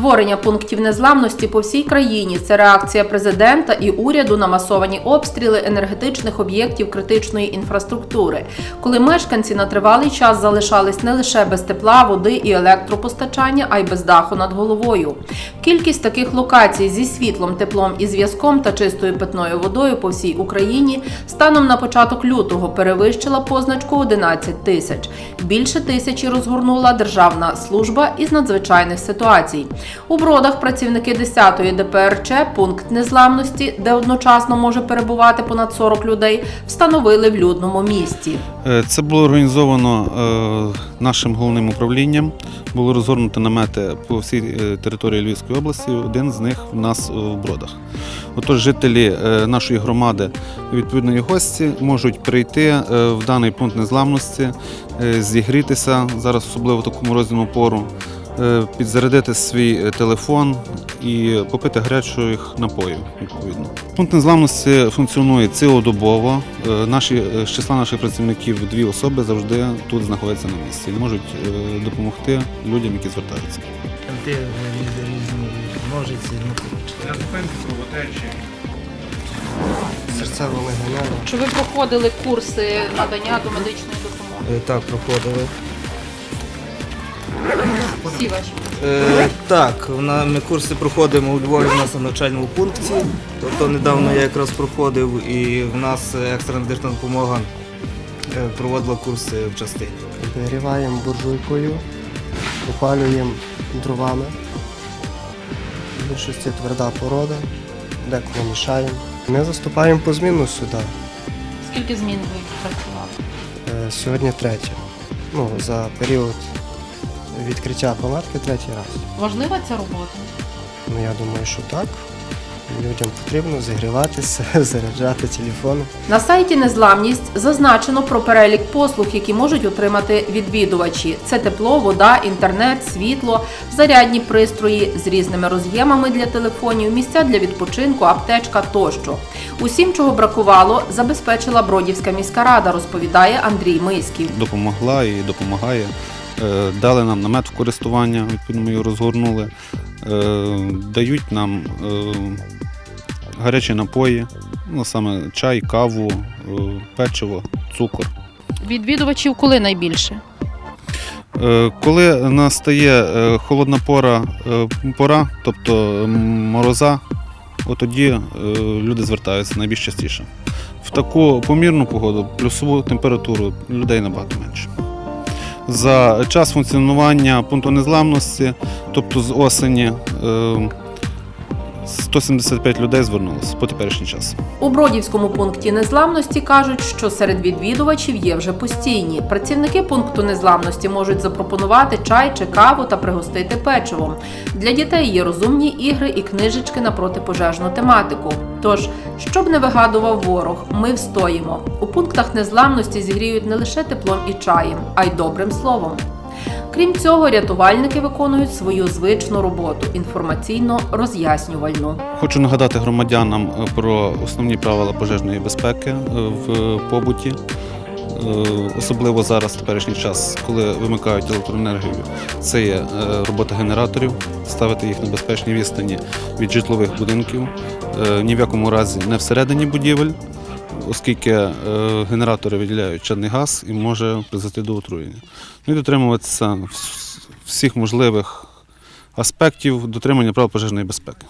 Створення пунктів незламності по всій країні це реакція президента і уряду на масовані обстріли енергетичних об'єктів критичної інфраструктури, коли мешканці на тривалий час залишались не лише без тепла, води і електропостачання, а й без даху над головою. Кількість таких локацій зі світлом, теплом і зв'язком та чистою питною водою по всій Україні станом на початок лютого перевищила позначку 11 тисяч. Більше тисячі розгорнула Державна служба із надзвичайних ситуацій. У бродах працівники 10-ї ДПРЧ пункт незламності, де одночасно може перебувати понад 40 людей, встановили в людному місті. Е, Це було організовано е, нашим головним управлінням. Було розгорнуто намети по всій е, території Львівської області. Один з них в нас в Бродах. Отож, жителі нашої громади, відповідно, і гості, можуть прийти в даний пункт незламності, зігрітися зараз, особливо в таку морозну пору, підзарядити свій е, телефон і попити гарячих напоїв. Відповідно, пункт незламності функціонує цілодобово. Е, Наші е, з числа наших працівників дві особи завжди тут знаходяться на місці і можуть е, допомогти людям, які звертаються. Ти різні ножиці, ну коротше. серцево-легенева. Чи ви проходили курси надання до медичної допомоги? Е, Так, проходили. Всі ваші. Е, так, вона- ми курси проходимо у Львові в нас на навчальному пункті. Тобто недавно я якраз проходив і в нас е, екстрена медична допомога е, проводила курси в частині. Вигріваємо буржуйкою, опалюємо дровами. В більшості тверда порода, деколи мішаємо. Ми заступаємо по зміну сюди. Скільки змін ви працювали? Е, Сьогодні третє. Ну, за період відкриття палатки третій раз. Важлива ця робота? Ну я думаю, що так. Людям потрібно зігріватися, заряджати телефони. На сайті Незламність зазначено про перелік послуг, які можуть отримати відвідувачі. Це тепло, вода, інтернет, світло, зарядні пристрої з різними роз'ємами для телефонів, місця для відпочинку, аптечка тощо. Усім, чого бракувало, забезпечила Бродівська міська рада, розповідає Андрій Миськів. допомогла і допомагає. Е, Дали нам намет в користування, відповідно, ми його розгорнули. Е, Дають нам е, гарячі напої, ну саме чай, каву, печиво, цукор. Відвідувачів коли найбільше? Коли настає холодна пора, пора, тобто мороза, от тоді люди звертаються найбільш частіше. В таку помірну погоду, плюсову температуру людей набагато менше. За час функціонування пункту незламності, тобто з осені, е, 175 людей звернулося по теперішній час. У Бродівському пункті незламності кажуть, що серед відвідувачів є вже постійні. Працівники пункту незламності можуть запропонувати чай чи каву та пригостити печивом. Для дітей є розумні ігри і книжечки на протипожежну тематику. Тож, щоб не вигадував ворог, ми встоїмо. У пунктах незламності зігріють не лише теплом і чаєм, а й добрим словом. Крім цього, рятувальники виконують свою звичну роботу інформаційно-роз'яснювальну. Хочу нагадати громадянам е, про основні правила пожежної безпеки е, в побуті. Е, Особливо зараз, в теперішній час, коли вимикають електроенергію, це є робота генераторів, ставити їх на безпечній відстані від житлових будинків, ні в якому разі не всередині будівель, оскільки е, генератори виділяють чадний газ і може призвести до отруєння. Ну і дотримуватися всіх можливих аспектів дотримання правил пожежної безпеки.